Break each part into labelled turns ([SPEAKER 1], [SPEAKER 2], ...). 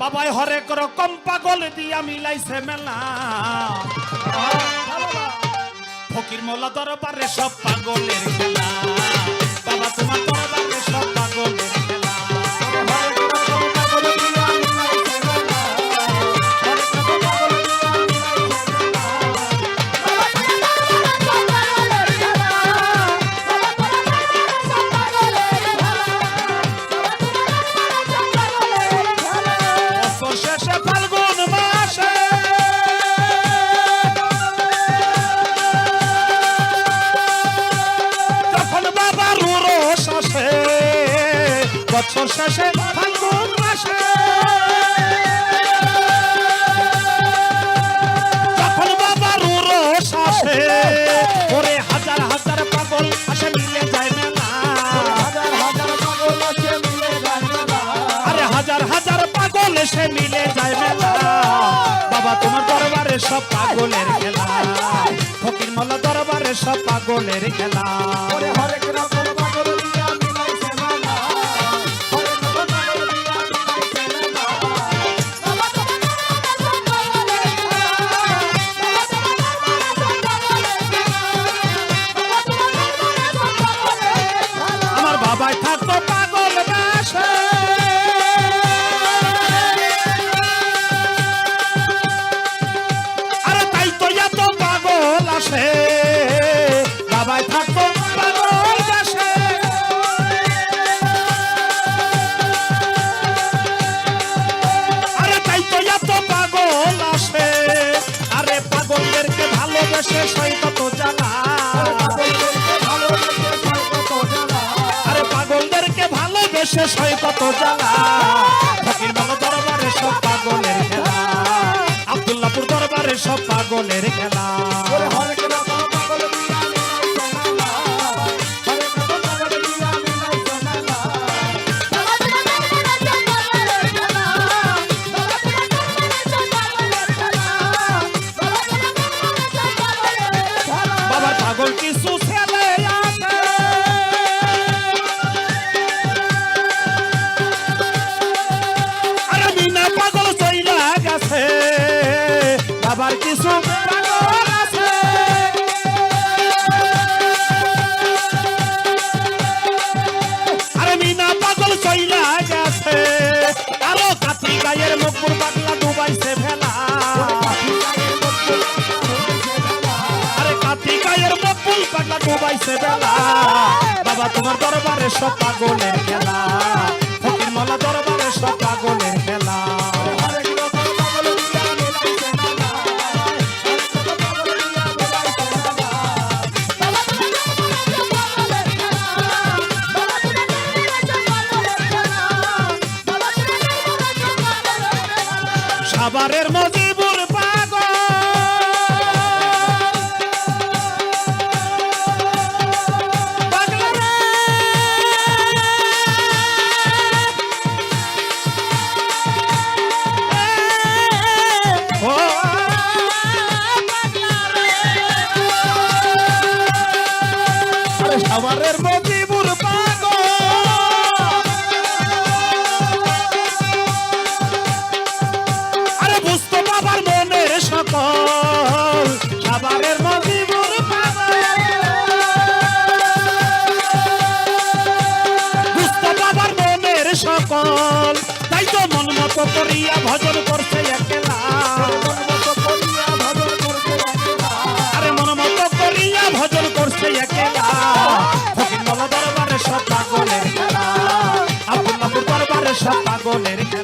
[SPEAKER 1] বাবাই হরেক রকম পাগল দিয়া মিলাইছে মেলা। ফকির মোলা দরবারে সব পাগলের খেলা বাবা তোমার দরবারে সব পাগলের বছর শেষে ফাল্গুন মাসে। যখন বাবার উরস আসে, ওরে হাজার হাজার পাগল আসে, মিলে যায় মেলা। আরে হাজার হাজার পাগল এসে মিলে যায় মেলা। বাবা, তোমার দরবারে সব পাগলের খেলা। ফকির মোল্লা দরবারে সব পাগলের খেলা। ভালোবেসে সই কত জ্বালা আরে পাগলদেরকে ভালোবেসে সই কত জ্বালা ফকির মালা দরবারে সব পাগলের খেলা। আব্দুল্লাপুর দরবারে সব পাগলের খেলা। ডুবাইছে বেলা। বাবা তোমার দরবারে সব পাগলের খেলা ফকির মলা দরবারে সব পাগলের খেলা সাবারের মজিবুর করিয়া ভজন করছে একলা। আরে মন মতো করিয়া ভজন করছে একলা। ফকির মলা দরবারে সব পাগলের খেলা। আব্দুল্লাপুর দরবারে সব পাগলের খেলা।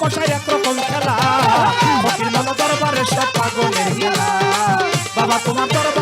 [SPEAKER 1] কষাই একরকম খেলা। ফকির মামা দরবারে সব পাগলের খেলা বাবা তোমার দরবার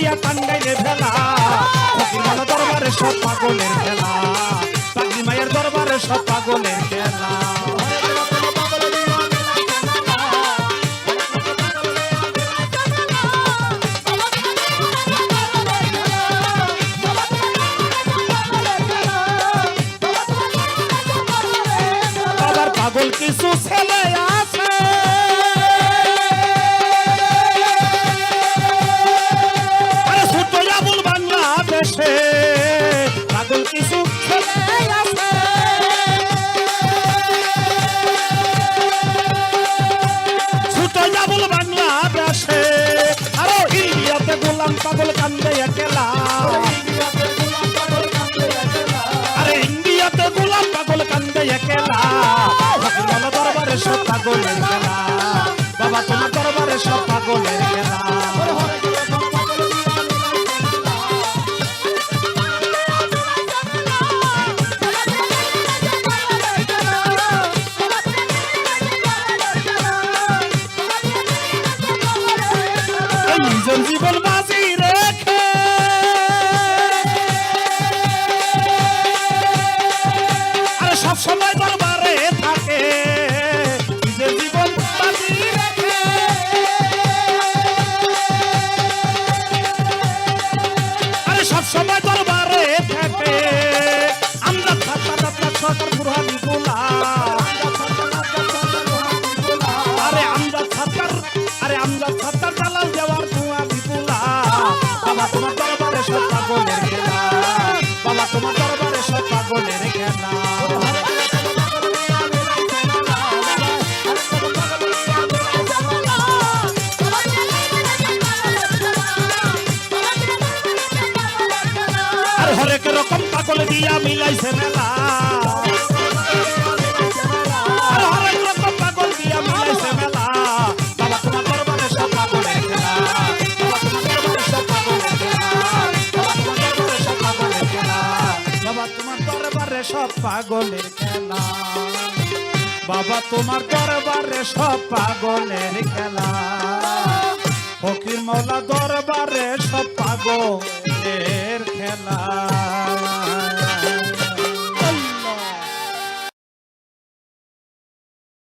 [SPEAKER 1] বানাইয়া টাঙ্গাইলে ভেলা। ফকির মায়ের দরবারে সব পাগলের খেলা ফকির মায়ের দরবারে সব পাগলের খেলা পাগল কিছু ছেলে এখন কিছু খেলে আছে ছুটে যাবল বাংলাদেশে আরও ইন্ডিয়াতে গোলাম পাগল কান্দে একেলা। একজন জীবন পাগলের খেলা। হরেক রকম পাগল দিয়া মিলাইছে মেলা। পাগলের খেলা। বাবা তোমার দরবারে সব পাগলের খেলা। ফকির মৌলা দরবারে সব পাগলের খেলা।